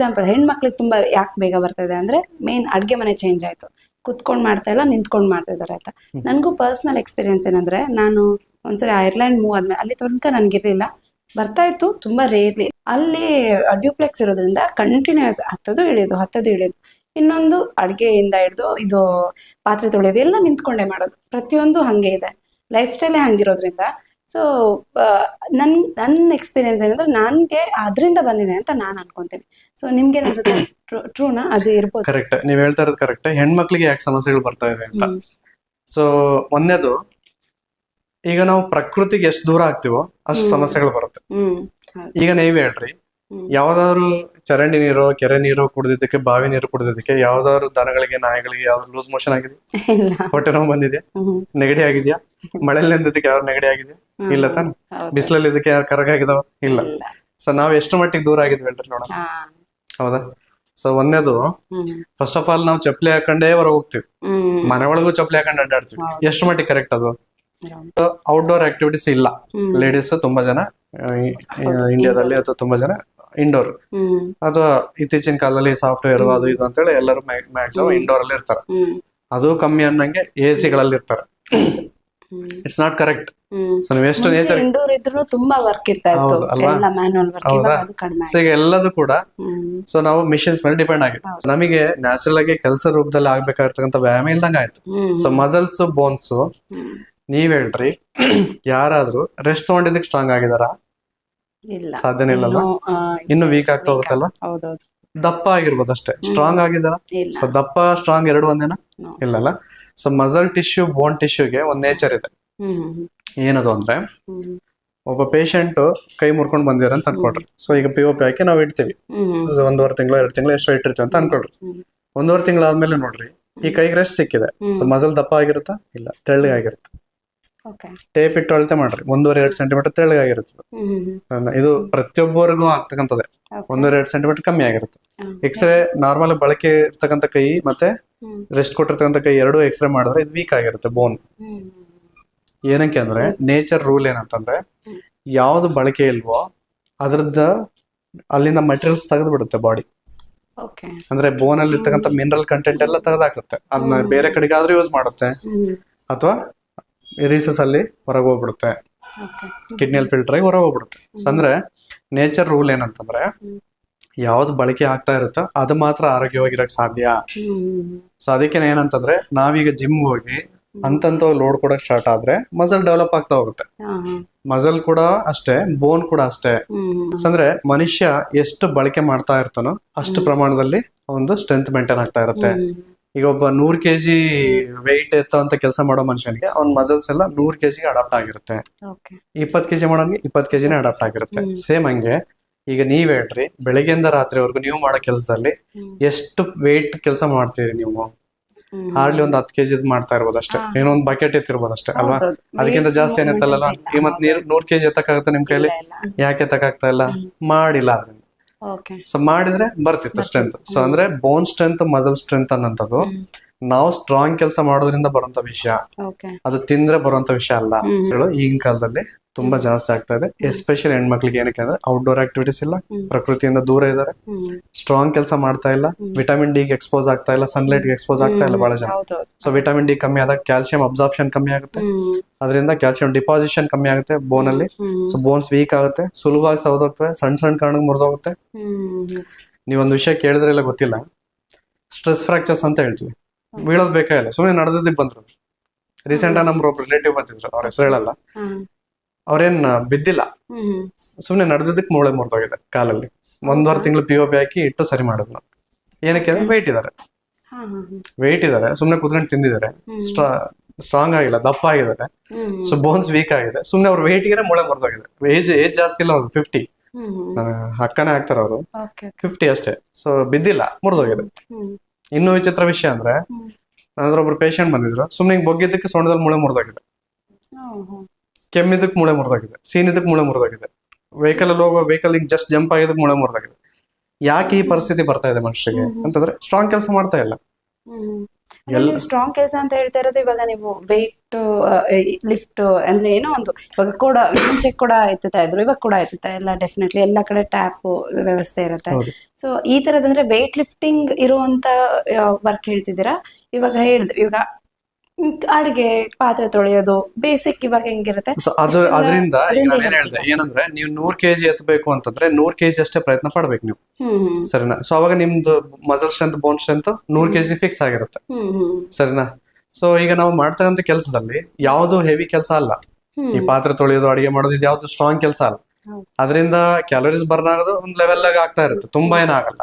Example ಹೆಣ್ಮಕ್ಳಿಗೆ ತುಂಬಾ ಯಾಕೆ ಬೇಗ ಬರ್ತಾ ಇದೆ ಅಂದ್ರೆ ಮೇನ್ ಅಡ್ಗೆ ಮನೆ ಚೇಂಜ್ ಆಯ್ತು. ಕುತ್ಕೊಂಡ್ ಮಾಡ್ತಾ ಇಲ್ಲ ನಿಂತ್ಕೊಂಡು ಮಾಡ್ತಾ ಇದಾರೆ ಆಯ್ತಾ ನನಗೂ ಪರ್ಸನಲ್ ಎಕ್ಸ್ಪೀರಿಯನ್ಸ್ ಏನಂದ್ರೆ ನಾನು ಒಂದ್ಸರಿ ಐರ್ಲೆಂಡ್ ಮೂವ್ ಆದ್ಮೇಲೆ ಅಲ್ಲಿ ತನಕ ನನ್ಗಿರ್ಲಿಲ್ಲ ಬರ್ತಾ ಇತ್ತು ತುಂಬಾ ರೇರ್ಲಿ ಅಲ್ಲಿ ಡ್ಯೂಪ್ಲೆಕ್ಸ್ ಇರೋದ್ರಿಂದ ಕಂಟಿನ್ಯೂಸ್ ಹತ್ತದು ಇಳಿಯೋದು ಹತ್ತದು ಇಳಿಯೋದು. ಇನ್ನೊಂದು ಅಡ್ಗೆಯಿಂದ ಹಿಡಿದು ಇದು ಪಾತ್ರೆ ತೊಳೆಯೋದು ಎಲ್ಲ ನಿಂತ್ಕೊಂಡೇ ಮಾಡೋದು. ಪ್ರತಿಯೊಂದು ಹಂಗೆ ಇದೆ. ಲೈಫ್ ಸ್ಟೈಲೇ ಹಂಗಿರೋದ್ರಿಂದ ಸೊ ನನ್ ನನ್ನ ಎಕ್ಸ್ಪೀರಿಯನ್ಸ್ ಏನಂದ್ರೆ ನನಗೆ ಅದರಿಂದ ಬಂದಿದೆ ಅಂತ ನಾನು ಅನ್ಕೊಂತೀನಿ. ಸೊ ನಿಮ್ಗೆ ಅನ್ಸುತ್ತೆ ಟ್ರೂನಾ ಅದು ಇರ್ಬೋದು. ಕರೆಕ್ಟ್ ನೀವ್ ಹೇಳ್ತಾ ಇರೋದು ಕರೆಕ್ಟ್ ಹೆಣ್ಮಕ್ಳಿಗೆ ಯಾಕೆ ಸಮಸ್ಯೆಗಳು ಬರ್ತಾ ಇದೆ ಅಂತ. ಸೊ ಒಂದೇದು ಈಗ ನಾವು ಪ್ರಕೃತಿಗೆ ಎಷ್ಟು ದೂರ ಆಗ್ತೀವೋ ಅಷ್ಟು ಸಮಸ್ಯೆಗಳು ಬರುತ್ತೆ. ಈಗ ನೀವ್ ಹೇಳ್ರಿ ಯಾವ್ದಾದ್ರು ಚರಂಡಿ ನೀರು ಕೆರೆ ನೀರು ಕುಡಿದಿದ್ದಕ್ಕೆ ಬಾವಿ ನೀರು ಕುಡಿದಿದ್ದಕ್ಕೆ ಯಾವ್ದಾದ್ರು ದನಗಳಿಗೆ ನಾಯಿಗಳಿಗೆ ಯಾವ್ದು ಲೂಸ್ ಮೋಷನ್ ಆಗಿದೆ? ಹೊಟ್ಟೆ ನೋವು ಬಂದಿದೆ ನೆಗಡಿ ಆಗಿದ್ಯಾ? ಮಳೆಯಲ್ಲಿ ನಿಂತಿದ್ದಕ್ಕೆ ಯಾರು ನೆಗಡಿ ಆಗಿದೆ ಇಲ್ಲ ತಾನೆ. ಬಿಸಿಲಲ್ಲಿ ಇದಕ್ಕೆ ಯಾರು ಕರಗಾಗಿದಾವ ಇಲ್ಲ ಇಲ್ಲ. ಸೊ ನಾವ್ ಎಷ್ಟು ಮಟ್ಟಿಗೆ ದೂರ ಆಗಿದ್ವಿ ಹೇಳ್ರಿ ನೋಡೋಣ ಹೌದಾ ಸೊ ಒಂದೇದು ಫಸ್ಟ್ ಆಫ್ ಆಲ್ ನಾವು ಚಪ್ಪಲಿ ಹಾಕೊಂಡೇ ಹೊರ ಹೋಗ್ತೀವಿ. ಮನೆ ಒಳಗೂ ಚಪ್ಪಲಿ ಹಾಕೊಂಡು ಅಡ್ಡಾಡ್ತೀವಿ. ಎಷ್ಟು ಮಟ್ಟಿಗೆ ಕರೆಕ್ಟ್ ಅದು. ಔಟ್ಡೋರ್ ಆಕ್ಟಿವಿಟೀಸ್ ಇಲ್ಲ. ಲೇಡೀಸ್ ತುಂಬಾ ಜನ. ಇಂಡಿಯಾದಲ್ಲಿ ಅಥವಾ ತುಂಬಾ ಜನ ಇಂಡೋರ್. ಅಥವಾ ಇತ್ತೀಚಿನ ಕಾಲದಲ್ಲಿ ಸಾಫ್ಟ್ವೇರ್ ಅದು ಇದು ಅಂತೇಳಿ ಎಲ್ಲರೂ ಮ್ಯಾಕ್ಸಿಮಮ್. ಇಂಡೋರ್ ಅಲ್ಲಿ ಇರ್ತಾರೆ ಅದು ಕಮ್ಮಿ ಅನ್ನಂಗೆ ಎ ಸಿಗಳಲ್ಲಿ ಇರ್ತಾರೆ. It's not correct hmm. So ನೀವು ಎಷ್ಟು ನೇಚರ್ ಇಂಡೋರ್ ಇದ್ರು ತುಂಬಾ ವರ್ಕ್ ಇರ್ತಾ ಇತ್ತು. ಹೌದು, ಅಲ್ವಾ? ಎಲ್ಲ ಮ್ಯಾನುವಲ್ ವರ್ಕ್ ಇವಾಗ ಅದು ಕಡಿಮೆ ಸೊ ಈಗ ಎಲ್ಲದೂ ಕೂಡ ಸೊ ನಾವು ಮಿಷಿನ್ಸ್ ಮೇಲೆ ಡಿಪೆಂಡ್ ಆಗಿದೆ ನಮಗೆ ನ್ಯಾಚುರಲ್ ಆಗಿ ಕೆಲಸ ರೂಪದಲ್ಲಿ ಆಗ್ಬೇಕಾಗಿರ್ತಕ್ಕಂಥ ವ್ಯಾಯಾಮ ಇಲ್ದಂಗ ಆಯ್ತು. So muscles bones. ನೀವ್ ಹೇಳ್ರಿ ಯಾರಾದ್ರೂ ರೆಸ್ಟ್ ತಗೊಂಡಿದ್ದಕ್ಕೆ ಸ್ಟ್ರಾಂಗ್ ಆಗಿದಾರ? ಇಲ್ಲ. ಸಾಧ್ಯನೇ ಇಲ್ಲಲ್ಲ ಇನ್ನು, ವೀಕ್ ಆಗ್ತಾ ಹೋಗುತ್ತಲ್ಲ ದಪ್ಪ ಆಗಿರ್ಬೋದು ಅಷ್ಟೇ. ಸ್ಟ್ರಾಂಗ್ ಆಗಿದಾರ? ಸೊ ದಪ್ಪ ಸ್ಟ್ರಾಂಗ್ ಎರಡು ಒಂದೇನಾ? ಇಲ್ಲಲ್ಲ ಸೊ ಮಸಲ್ ಟಿಶ್ಯೂ ಬೋನ್ ಟಿಶ್ಯೂಗೆ ಒಂದ್ ನೇಚರ್ ಇದೆ. ಏನದು ಅಂದ್ರೆ ಒಬ್ಬ ಪೇಷಂಟ್ ಕೈ ಮುರ್ಕೊಂಡು ಬಂದಿರ ಅಂತ ಅನ್ಕೊಳ್ರಿ. ಸೊ ಈಗ ಪಿ ಒ ಪಿ ಹಾಕಿ ನಾವು ಇಡ್ತೀವಿ. ಒಂದೂವರೆ ತಿಂಗಳು ಎರಡು ತಿಂಗಳು ಎಷ್ಟೋ ಇಟ್ಟಿರ್ತೀವಿ ಅಂತ ಅನ್ಕೊಳ್ರಿ. ಒಂದೂವರೆ ತಿಂಗಳು ಆದ್ಮೇಲೆ ನೋಡ್ರಿ ಈ ಕೈಗೆ ರೆಸ್ಟ್ ಸಿಕ್ಕಿದೆ. ಸೊ ಮಸಲ್ ದಪ್ಪ ಆಗಿರುತ್ತಾ? ಇಲ್ಲ ತೆಳ್ಳಗಾಗಿರುತ್ತೆ ಟೇಪ್ ಇಟ್ಟು ಅಳತೆ ಮಾಡ್ರಿ. ಒಂದೂವರೆ ಎರಡು ಸೆಂಟಿಮೀಟರ್ ತೆಳ್ಳಗಾಗಿರುತ್ತೆ ಇದು ಪ್ರತಿಯೊಬ್ಬರಿಗೂ ಆಗ್ತಕ್ಕಂಥದ್ದೇ. ಒಂದೂವರೆ ಎರಡು ಸೆಂಟಿಮೀಟರ್ ಕಮ್ಮಿ ಆಗಿರುತ್ತೆ. ಎಕ್ಸ್ರೇ ನಾರ್ಮಲ್ ಬಳಕೆ ಇರ್ತಕ್ಕಂಥ ಕೈ ಮತ್ತೆ. ರೆಸ್ಟ್ ಕೊಟ್ಟಿರ್ತಕ್ಕಂಥ ಕೈ ಎರಡು ಎಕ್ಸ್ರೇ ಮಾಡಿದ್ರೆ ಇದು ವೀಕ್ ಆಗಿರುತ್ತೆ ಬೋನ್ ಏನಕ್ಕೆ ಅಂದ್ರೆ ನೇಚರ್ ರೂಲ್ ಏನಂತಂದ್ರೆ. ಯಾವ್ದು ಬಳಕೆ ಇಲ್ವೋ ಅದ್ರದ್ದು ಅಲ್ಲಿಂದ ಮಟೀರಿಯಲ್ಸ್ ತೆಗೆದು ಬಿಡುತ್ತೆ ಬಾಡಿ ಓಕೆ ಅಂದ್ರೆ ಬೋನ್ ಅಲ್ಲಿ ಇರ್ತಕ್ಕಂಥ ಮಿನರಲ್ ಕಂಟೆಂಟ್ ಎಲ್ಲ ತೆಗೆದಾಕುತ್ತೆ ಅದನ್ನ ಬೇರೆ ಕಡೆಗೆ ಆದ್ರೂ ಯೂಸ್ ಮಾಡುತ್ತೆ ಅಥವಾ ರೀಸಸ್ ಅಲ್ಲಿ ಹೊರಗೆ ಹೋಗ್ಬಿಡುತ್ತೆ. ಕಿಡ್ನಿಯಲ್ಲಿ ಫಿಲ್ಟರ್ ಆಗಿ ಹೊರಗೆ ಹೋಗ್ಬಿಡುತ್ತೆ. ಅಂದ್ರೆ ನೇಚರ್ ರೂಲ್ ಏನಂತಂದ್ರೆ. ಯಾವ್ದು ಬಳಕೆ ಆಗ್ತಾ ಇರುತ್ತೋ ಅದು ಮಾತ್ರ ಆರೋಗ್ಯವಾಗಿರಕ್ ಸಾಧ್ಯ. ಸೊ ಅದಕ್ಕೆ ಏನಂತಂದ್ರೆ ನಾವೀಗ ಜಿಮ್ ಹೋಗಿ ಅಂತಂತ ಲೋಡ್ ಕೊಡಕ್ ಸ್ಟಾರ್ಟ್ ಆದ್ರೆ ಮಸಲ್ ಡೆವಲಪ್ ಆಗ್ತಾ ಹೋಗುತ್ತೆ. ಮಸಲ್ ಕೂಡ ಅಷ್ಟೇ ಬೋನ್ ಕೂಡ ಅಷ್ಟೇ. ಅಂದ್ರೆ ಮನುಷ್ಯ ಎಷ್ಟು ಬಳಕೆ ಮಾಡ್ತಾ ಇರ್ತಾನೋ ಅಷ್ಟು ಪ್ರಮಾಣದಲ್ಲಿ ಒಂದು ಸ್ಟ್ರೆಂತ್ ಮೇಂಟೈನ್ ಆಗ್ತಾ ಇರುತ್ತೆ. ಈಗ ಒಬ್ಬ ನೂರ್ ಕೆಜಿ ವೆಯ್ಟ್ ಎತ್ತುವಂತ ಕೆಲಸ ಮಾಡೋ ಮನುಷ್ಯನಿಗೆ ಅವ್ನ ಮಸಲ್ಸ್ ಎಲ್ಲ ನೂರ್ ಕೆಜಿಗೆ ಅಡಾಪ್ಟ್ ಆಗಿರುತ್ತೆ. ಇಪ್ಪತ್ ಕೆಜಿ ಮಾಡೋನ್ಗೆ ಇಪ್ಪತ್ ಕೆಜಿನೇ ಅಡಾಪ್ಟ್ ಆಗಿರುತ್ತೆ. ಸೇಮ್ ಹಂಗೆ ಈಗ ನೀವ್ ಹೇಳ್ರಿ ಬೆಳಿಗ್ಗೆಯಿಂದ ರಾತ್ರಿವರೆಗೂ ನೀವು ಮಾಡೋ ಕೆಲಸದಲ್ಲಿ ಎಷ್ಟು ವೇಟ್ ಕೆಲಸ ಮಾಡ್ತೀರಿ ನೀವು. ಹಾರ್ಡ್ಲಿ ಒಂದ್ ಹತ್ತು ಕೆಜಿ ಮಾಡ್ತಾ ಇರ್ಬೋದು ಅಷ್ಟೇ. ಏನೋ ಒಂದ್ ಬಕೆಟ್ ಎತ್ತಿರ್ಬೋದು ಅಷ್ಟೇ ಅಲ್ವಾ. ಅದಕ್ಕಿಂತ ಜಾಸ್ತಿ ಏನಿತ್ತಲ್ಲ ಈ. ಮತ್ ನೀರ್ ನೂರ್ ಕೆಜಿ ಎತ್ತಕ್ಕಾಗತ್ತೆ ನಿಮ್ ಕೈಲಿ. ಯಾಕೆ ಎತ್ತಕ್ಕಾಗ್ತಾ ಇಲ್ಲ? ಮಾಡಿಲ್ಲ ಅದನ್ನ ಓಕೆ. ಸೊ ಮಾಡಿದ್ರೆ ಬರ್ತಿತ್ತು ಸ್ಟ್ರೆಂತ್ ಸೊ ಅಂದ್ರೆ ಬೋನ್ ಸ್ಟ್ರೆಂತ್ ಮಸಲ್ ಸ್ಟ್ರೆಂತ್ ಅನ್ನಂತದ್ದು. ನಾವು ಸ್ಟ್ರಾಂಗ್ ಕೆಲಸ ಮಾಡೋದ್ರಿಂದ ಬರುವಂತ ವಿಷಯ. ಅದು ತಿಂದ್ರೆ ಬರುವಂತ ವಿಷಯ ಅಲ್ಲ. ಈಗಿನ ಕಾಲದಲ್ಲಿ ತುಂಬಾ ಜಾಸ್ತಿ ಆಗ್ತಾ ಇದೆ. ಎಸ್ಪೆಷಲಿ ಹೆಣ್ಮಕ್ಳಿಗೆ ಏನಕ್ಕೆ ಅಂದ್ರೆ ಔಟ್ಡೋರ್ ಆಕ್ಟಿವಿಟೀಸ್ ಇಲ್ಲ. ಪ್ರಕೃತಿಯಿಂದ ದೂರ ಇದ್ದಾರೆ. ಸ್ಟ್ರಾಂಗ್ ಕೆಲಸ ಮಾಡ್ತಾ ಇಲ್ಲ. ವಿಟಮಿನ್ ಡಿಗೆ ಎಕ್ಸ್ಪೋಸ್ ಆಗ್ತಾ ಇಲ್ಲ. ಸನ್ಲೈಟ್ಗೆ ಎಕ್ಸ್ಪೋಸ್ ಆಗ್ತಾ ಇಲ್ಲ ಬಹಳ ಜನ. ಸೊ ವಿಟಮಿನ್ ಡಿ ಕಮ್ಮಿ ಆದಾಗ ಕ್ಯಾಲ್ಸಿಯಂ ಅಬ್ಸಾರ್ಪ್ಷನ್ ಕಮ್ಮಿ ಆಗುತ್ತೆ. ಅದರಿಂದ ಕ್ಯಾಲ್ಸಿಯಂ ಡಿಪಾಸಿಷನ್ ಕಮ್ಮಿ ಆಗುತ್ತೆ ಬೋನ್ ಅಲ್ಲಿ. ಸೊ ಬೋನ್ಸ್ ವೀಕ್ ಆಗುತ್ತೆ. ಸುಲಭವಾಗಿ ಸೌದೋಗ್ತದೆ ಸಣ್ಣ ಸಣ್ಣ ಕಾರಣಕ್ಕೆ ಮುರಿದೋಗುತ್ತೆ. ನೀವೊಂದು ವಿಷಯ ಕೇಳಿದ್ರೆ ಇಲ್ಲ ಗೊತ್ತಿಲ್ಲ. ಸ್ಟ್ರೆಸ್ ಫ್ರಾಕ್ಚರ್ಸ್ ಅಂತ ಹೇಳ್ತೀವಿ. ಬೀಳೋದ್ ಬೇಕಾಗಿಲ್ಲ ಸುಮ್ಮನೆ ನಡೆದಿದ್ದಕ್ಕೆ ಬಂದ್ರು. ರೀಸೆಂಟ್ ಆಗಿ ನಮ್ಮ ಒಬ್ರು ರಿಲೇಟಿವ್ ಬಂದಿದ್ರು. ಅವ್ರ ಹೆಸರು ಹೇಳಲ್ಲ. ಅವ್ರೇನ್ ಬಿದ್ದಿಲ್ಲ. ಸುಮ್ನೆ ಸುಮ್ಮನೆ ನಡೆದಿದ್ದಕ್ಕೆ ಮೂಳೆ ಮುರಿದೋಗಿದೆ ಕಾಲಲ್ಲಿ. ಒಂದೂವರೆ ತಿಂಗಳು ಪಿ ಒ ಪಿ ಹಾಕಿ ಇಟ್ಟು ಸರಿ ಮಾಡಿದ್ನ ಏನಕ್ಕೆ ಅಂದ್ರೆ ವೆಯ್ಟ್ ಇದಾರೆ ವೆಯ್ಟ್ ಇದಾರೆ ಸುಮ್ಮನೆ ಕುತ್ಕೊಂಡು ತಿಂದಿದ್ದಾರೆ. ಸ್ಟ್ರಾಂಗ್ ಆಗಿಲ್ಲ ದಪ್ಪ ಆಗಿದ್ದಾರೆ. ಸೊ ಬೋನ್ಸ್ ವೀಕ್ ಆಗಿದೆ. ಸುಮ್ಮನೆ ಅವ್ರ ವೆಯ್ಟ್ಗೆ ಮೂಳೆ ಮುರಿದೋಗಿದೆ. ಏಜ್ ಏಜ್ ಜಾಸ್ತಿ ಇಲ್ಲ ಅವ್ರು ಫಿಫ್ಟಿ ಅಕ್ಕನೇ ಆಗ್ತಾರ ಅವರು. ಫಿಫ್ಟಿ ಅಷ್ಟೇ. ಸೊ ಬಿದ್ದಿಲ್ಲ ಮುರಿದೋಗಿದೆ. ಇನ್ನು ವಿಚಿತ್ರ ವಿಷಯ ಅಂದ್ರೆ ಹ್ಮ್. ನನ್ನ ಒಬ್ರು ಪೇಷಂಟ್ ಬಂದಿದ್ರು. ಸುಮ್ಮನೆ ಹಿಂಗ್ ಬೊಗ್ಗಿದ್ದಕ್ಕೆ ಸೊಂಡದಲ್ಲಿ ಮೂಳೆ ಮುರಿದೋಗಿದೆ. ಕೆಮ್ಮಿದ್ದಕ್ಕೆ ಮೂಳೆ ಮುರಿದಾಗಿದೆ ಸೀನಿದಕ್ಕೆ ಮೂಳೆ ಮುರಿದಾಗಿದೆ. ವೆಹಿಕಲ್ ಅಲ್ಲಿ ಹೋಗೋ ವೆಹಿಕಲ್ ಈಗ ಜಸ್ಟ್ ಜಂಪ್ ಆಗಿದ್ದಕ್ಕೆ ಮೂಳೆ ಮುರಿದಾಗಿದೆ. ಯಾಕೆ ಈ ಪರಿಸ್ಥಿತಿ ಬರ್ತಾ ಇದೆ ಮನುಷ್ಯರಿಗೆ ಅಂತಂದ್ರೆ ಸ್ಟ್ರಾಂಗ್ ಕೆಲಸ ಮಾಡ್ತಾ ಇಲ್ಲ. ಸ್ಟ್ರಾಂಗ್ ಕೆಲಸ ಅಂತ ಹೇಳ್ತಾ ಇರೋದು ಇವಾಗ ನೀವು ವೆಯ್ಟ್ ಲಿಫ್ಟ್ ಅಂದ್ರೆ ಏನೋ ಒಂದು ಇವಾಗ ಕೂಡ ಮುಂಚೆ ಕೂಡ ಎತ್ತುತ್ತಾ ಇದ್ರು ಇವಾಗ ಕೂಡ ಎತ್ತುತ್ತಾ ಇಲ್ಲ ಡೆಫಿನೆಟ್ಲಿ ಎಲ್ಲ ಕಡೆ ಟ್ಯಾಪ್ ವ್ಯವಸ್ಥೆ ಇರುತ್ತೆ. ಸೊ ಈ ತರದಂದ್ರೆ ವೆಯ್ಟ್ ಲಿಫ್ಟಿಂಗ್ ಇರುವಂತ ವರ್ಕ್ ಹೇಳ್ತಿದ್ದೀರಾ? ಇವಾಗ ಹೇಳಿದ್ರೆ ಇವಾಗ ಅಡಿಗೆ ಪಾತ್ರೆ ತೊಳೆಯೋದು ಬೇಸಿಕ್ ಇವಾಗ ಹೆಂಗಿರುತ್ತೆ? ಸೊ ಅದರಿಂದ ಏನ್ ಹೇಳ್ದೆ ಏನಂದ್ರೆ ನೀವು ನೂರ್ ಕೆಜಿ ಎತ್ತಬೇಕು ಅಂತಂದ್ರೆ ನೂರ್ ಕೆಜಿ ಅಷ್ಟೇ ಪ್ರಯತ್ನ ಪಡ್ಬೇಕು ನೀವು. ಸರಿನಾ? ಸೊ ಅವಾಗ ನಿಮ್ದು ಮಸಲ್ ಸ್ಟ್ರೆಂತ್ ಬೋನ್ ಸ್ಟ್ರೆಂತ್ ನೂರ್ ಕೆಜಿ ಫಿಕ್ಸ್ ಆಗಿರುತ್ತೆ. ಸರಿನಾ? ಸೊ ಈಗ ನಾವು ಮಾಡ್ತಕ್ಕಂತ ಕೆಲಸದಲ್ಲಿ ಯಾವ್ದು ಹೆವಿ ಕೆಲಸ ಅಲ್ಲ. ಈ ಪಾತ್ರೆ ತೊಳೆಯೋದು ಅಡಿಗೆ ಮಾಡೋದು ಇದು ಯಾವ್ದು ಸ್ಟ್ರಾಂಗ್ ಕೆಲಸ ಅಲ್ಲ. ಅದರಿಂದ ಕ್ಯಾಲೋರೀಸ್ ಬರ್ನ್ ಆಗೋದು ಒಂದ್ ಲೆವೆಲ್ ಆಗಿ ಆಗ್ತಾ ಇರುತ್ತೆ ತುಂಬಾ ಏನಾಗಲ್ಲ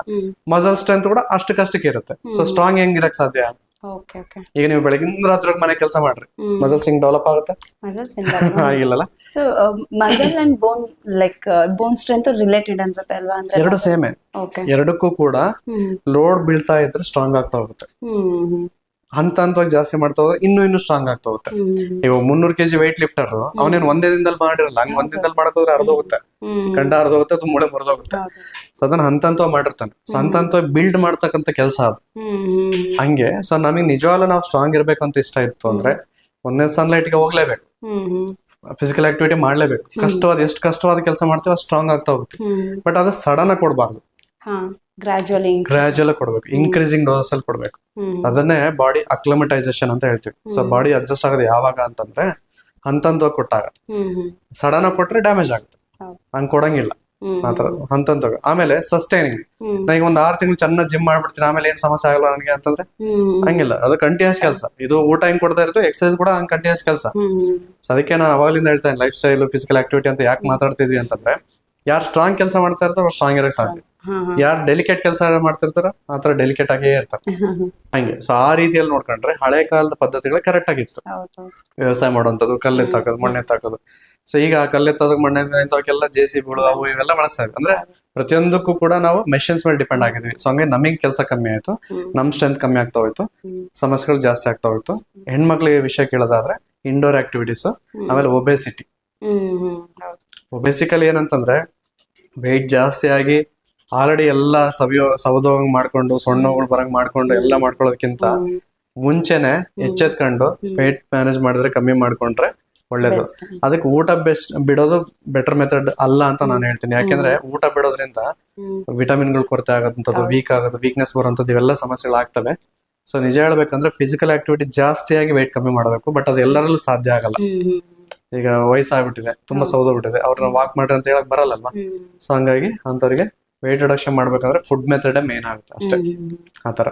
ಮಸಲ್ ಸ್ಟ್ರೆಂತ್ ಕೂಡ ಅಷ್ಟಕ್ಕಷ್ಟಕ್ಕೆ ಇರುತ್ತೆ. ಸೊ ಸ್ಟ್ರಾಂಗ್ ಸ್ಟ್ರಾಂಗ್ ಹೆಂಗಿರಕ್ ಸಾಧ್ಯ? ಈಗ ನೀವು ಬೆಳಗಿನ ರಾತ್ರಿ ಮನೆ ಕೆಲಸ ಮಾಡ್ರಿ. ಮಸಲ್ ಸಿಂಗ್ ಡೆವಲಪ್ ಆಗುತ್ತೆ? ಆಗಿಲ್ಲಲ್ಲ so muscle and bone like bone strength related ಅನ್ಸುತ್ತೆ ಅಲ್ವಾ? ಅಂದ್ರೆ ಎರಡು ಸೇಮೆ. ಎರಡಕ್ಕೂ ಕೂಡ ಲೋಡ್ ಬೀಳ್ತಾ ಇದ್ರೆ ಸ್ಟ್ರಾಂಗ್ ಆಗ್ತಾ ಹೋಗುತ್ತೆ. ಹಂತ ಹಂತವಾಗಿ ಜಾಸ್ತಿ ಮಾಡ್ತಾ ಹೋದ್ರೆ ಇನ್ನೂ ಇನ್ನೂ ಸ್ಟ್ರಾಂಗ್ ಆಗ್ತಾ ಹೋಗುತ್ತೆ. ಇವಾಗ ಮುನ್ನೂರು ಕೆಜಿ weight ಲಿಫ್ಟರ್ ಅವನೇನ್ ಒಂದೇ ದಿನದಲ್ಲಿ ಮಾಡಿರಲ್ಲ ಹಂಗ ಒಂದ್ ದಿನದಲ್ಲಿ ಮಾಡಕ್ ಹೋದ್ರೆ ಅರ್ಧೋಗುತ್ತೆ ಕಂಡ ಗಂಡ ಅರ್ಧೋಗುತ್ತೆ ಅದು ಮೂಳೆ ಮುರಿದೋಗುತ್ತೆ. ಸೊ ಅದನ್ನ ಹಂತ ಹಂತವಾಗಿ ಮಾಡಿರ್ತಾನೆ. ಸೊ ಹಂತ ಹಂತವಾಗಿ ಬಿಲ್ಡ್ ಮಾಡ್ತಕ್ಕಂಥ ಕೆಲಸ ಅದು. ಹಂಗೆ ಸೊ ನಮಗೆ ನಿಜವಾಗ್ಲೂ ನಾವು ಸ್ಟ್ರಾಂಗ್ ಇರ್ಬೇಕಂತ ಅಂತ ಇಷ್ಟ ಇತ್ತು ಅಂದ್ರೆ ಒಂದೇ ಸನ್ಲೈಟ್ಗೆ ಹೋಗ್ಲೇಬೇಕು. ಫಿಸಿಕಲ್ ಆಕ್ಟಿವಿಟಿ ಮಾಡ್ಲೇಬೇಕು. ಕಷ್ಟವಾದ ಎಷ್ಟು ಕಷ್ಟವಾದ ಕೆಲಸ ಮಾಡ್ತೀವಿ ಸ್ಟ್ರಾಂಗ್ ಆಗ್ತಾ ಹೋಗುತ್ತೆ. ಬಟ್ ಅದು ಸಡನ್ ಆಗಿ ಕೊಡಬಾರ್ದು. ಗ್ರಾಜುಯಲ್ ಕೊಡ್ಬೇಕು. ಇನ್ಕ್ರೀಸಿಂಗ್ ಡೋಸಸ್ ಅಲ್ಲಿ ಕೊಡ್ಬೇಕು. ಅದನ್ನೇ ಬಾಡಿ ಅಕ್ಲಮಟೈಸೇಷನ್ ಅಂತ ಹೇಳ್ತೀವಿ. ಸೊ ಬಾಡಿ ಅಡ್ಜಸ್ಟ್ ಆಗೋದು ಯಾವಾಗ ಅಂತಂದ್ರೆ ಹಂತಂತ ಕೊಟ್ಟಾಗ. ಸಡನ್ ಆಗಿ ಕೊಟ್ರೆ ಡ್ಯಾಮೇಜ್ ಆಗುತ್ತೆ. ಹಂಗ್ ಕೊಡಂಗಿಲ್ಲ. ಹಂತಂತ ಆತರ ಹಂತ ಆಮೇಲೆ ಸಸ್ಟೈನಿಂಗ್ ನಾ ಈಗ ಒಂದ್ ಆರು ತಿಂಗಳು ಚೆನ್ನಾಗಿ ಜಿಮ್ ಮಾಡ್ಬಿಡ್ತೀನಿ ಆಮೇಲೆ ಏನ್ ಸಮಸ್ಯೆ ಆಗಲ್ಲ ನನಗೆ ಅಂತಂದ್ರೆ ಹಂಗಿಲ್ಲ. ಅದು ಕಂಟಿನ್ಯೂಸ್ ಕೆಲಸ. ಇದು ಊಟ ಹೆಂಗ್ ಕೊಡ್ತಾ ಇರ್ತೋ ಎಕ್ಸಸೈಸ್ ಕೂಡ ಹಂಗ್ ಕಂಟಿನ್ಯೂಸ್ ಕೆಲಸ. ಸೊ ಅದಕ್ಕೆ ನಾನು ಅವಾಗಲಿಂದ ಹೇಳ್ತೇನೆ ಲೈಫ್ ಸ್ಟೈಲ್ ಫಿಸಿಕಲ್ ಆಕ್ಟಿವಿಟಿ ಅಂತ ಯಾಕೆ ಮಾತಾಡ್ತಿದ್ವಿ ಅಂತಂದ್ರೆ ಯಾರು ಸ್ಟ್ರಾಂಗ್ ಕೆಲಸ ಮಾಡ್ತಾ ಇರ್ತಾರೆ ಅವ್ರು ಸ್ಟ್ರಾಂಗ್ ಇರಕ್ ಸಾಧ್ಯ. ಯಾರು ಡೆಲಿಕೇಟ್ ಕೆಲಸ ಮಾಡ್ತಿರ್ತಾರ ಆ ತರ ಡೆಲಿಕೇಟ್ ಆಗೇ ಇರ್ತಾರೆ. ಹಂಗೆ. ಸೊ ಆ ರೀತಿಯಲ್ಲಿ ನೋಡ್ಕೊಂಡ್ರೆ ಹಳೆ ಕಾಲದ ಪದ್ಧತಿಗಳು ಕರೆಕ್ಟ್ ಆಗಿತ್ತು. ವ್ಯವಸಾಯ ಎತ್ತಾಕೋದು ಮಣ್ಣು ಎತ್ತಾಕೋದು ಸೊ ಈಗ ಆ ಕಲ್ಲು ಎತ್ತೋದಕ್ಕೆ ಮಣ್ಣು ಇಂಥವಕ್ಕೆಲ್ಲ ಜೆ ಸಿ ಬಿಳು ಅವು ಇವೆಲ್ಲ ಬಳಸ್ತಾ ಇದ್ವಿ ಅಂದ್ರೆ ಪ್ರತಿಯೊಂದಕ್ಕೂ ಕೂಡ ನಾವು ಮೆಷಿನ್ಸ್ ಮೇಲೆ ಡಿಪೆಂಡ್ ಆಗಿದ್ವಿ. ಸೊ ಹಂಗೆ ನಮಗೆ ಕೆಲಸ ಕಮ್ಮಿ ಆಯ್ತು. ನಮ್ ಸ್ಟ್ರೆಂತ್ ಕಮ್ಮಿ ಆಗ್ತಾ ಹೋಯ್ತು. ಸಮಸ್ಯೆಗಳು ಜಾಸ್ತಿ ಆಗ್ತಾ ಹೋಯ್ತು. ಹೆಣ್ಮಕ್ಳಿಗೆ ವಿಷಯ ಕೇಳೋದಾದ್ರೆ ಇಂಡೋರ್ ಆಕ್ಟಿವಿಟೀಸ್ ಆಮೇಲೆ ಒಬೆಸಿಟಿ ಒಬೆಸಿಕಲ್ ಏನಂತಂದ್ರೆ ವೆಯ್ಟ್ ಜಾಸ್ತಿ ಆಗಿ ಆಲ್ರೆಡಿ ಎಲ್ಲ ಸವಿಯೋ ಸವದೋಗಂಗ್ ಮಾಡ್ಕೊಂಡು ಸೊಣ್ಣಗಳು ಬರಂಗ್ ಮಾಡ್ಕೊಂಡು ಎಲ್ಲ ಮಾಡ್ಕೊಳ್ಳೋದಕ್ಕಿಂತ ಮುಂಚೆನೆ ಎಚ್ಚೆತ್ಕೊಂಡು ವೇಟ್ ಮ್ಯಾನೇಜ್ ಮಾಡಿದ್ರೆ ಕಮ್ಮಿ ಮಾಡ್ಕೊಂಡ್ರೆ ಒಳ್ಳೇದು. ಅದಕ್ಕೆ ಊಟ ಬೆಸ್ಟ್ ಬಿಡೋದು ಬೆಟರ್ ಮೆಥಡ್ ಅಲ್ಲ ಅಂತ ನಾನು ಹೇಳ್ತೀನಿ. ಯಾಕೆಂದ್ರೆ ಊಟ ಬಿಡೋದ್ರಿಂದ ವಿಟಮಿನ್ಗಳು ಕೊರತೆ ಆಗೋದಂಥದ್ದು ವೀಕ್ ಆಗೋದು ವೀಕ್ನೆಸ್ ಬರೋಂಥದ್ದು ಇವೆಲ್ಲ ಸಮಸ್ಯೆಗಳು ಆಗ್ತವೆ. ಸೊ ನಿಜ ಹೇಳ್ಬೇಕಂದ್ರೆ ಫಿಸಿಕಲ್ ಆಕ್ಟಿವಿಟಿ ಜಾಸ್ತಿಯಾಗಿ ವೆಯ್ಟ್ ಕಮ್ಮಿ ಮಾಡಬೇಕು ಬಟ್ ಅದು ಎಲ್ಲರಲ್ಲೂ ಸಾಧ್ಯ ಆಗಲ್ಲ. ಈಗ ವಯಸ್ಸಾಗ್ಬಿಟ್ಟಿದೆ ತುಂಬಾ ಸೌದೋಗ್ಬಿಟ್ಟಿದೆ ಅವ್ರನ್ನ ವಾಕ್ ಮಾಡ್ರಿ ಅಂತ ಹೇಳಕ್ ಬರಲ್ಲಲ್ವಾ? ಸೊ ಹಂಗಾಗಿ ಅಂತವ್ರಿಗೆ ವೆಯ್ಟ್ ರಿಡಕ್ಷನ್ ಮಾಡ್ಬೇಕಂದ್ರೆ ಫುಡ್ ಮೆಥಡ್ ಮೇನ್ ಆಗುತ್ತೆ ಅಷ್ಟೇ. ಆತರ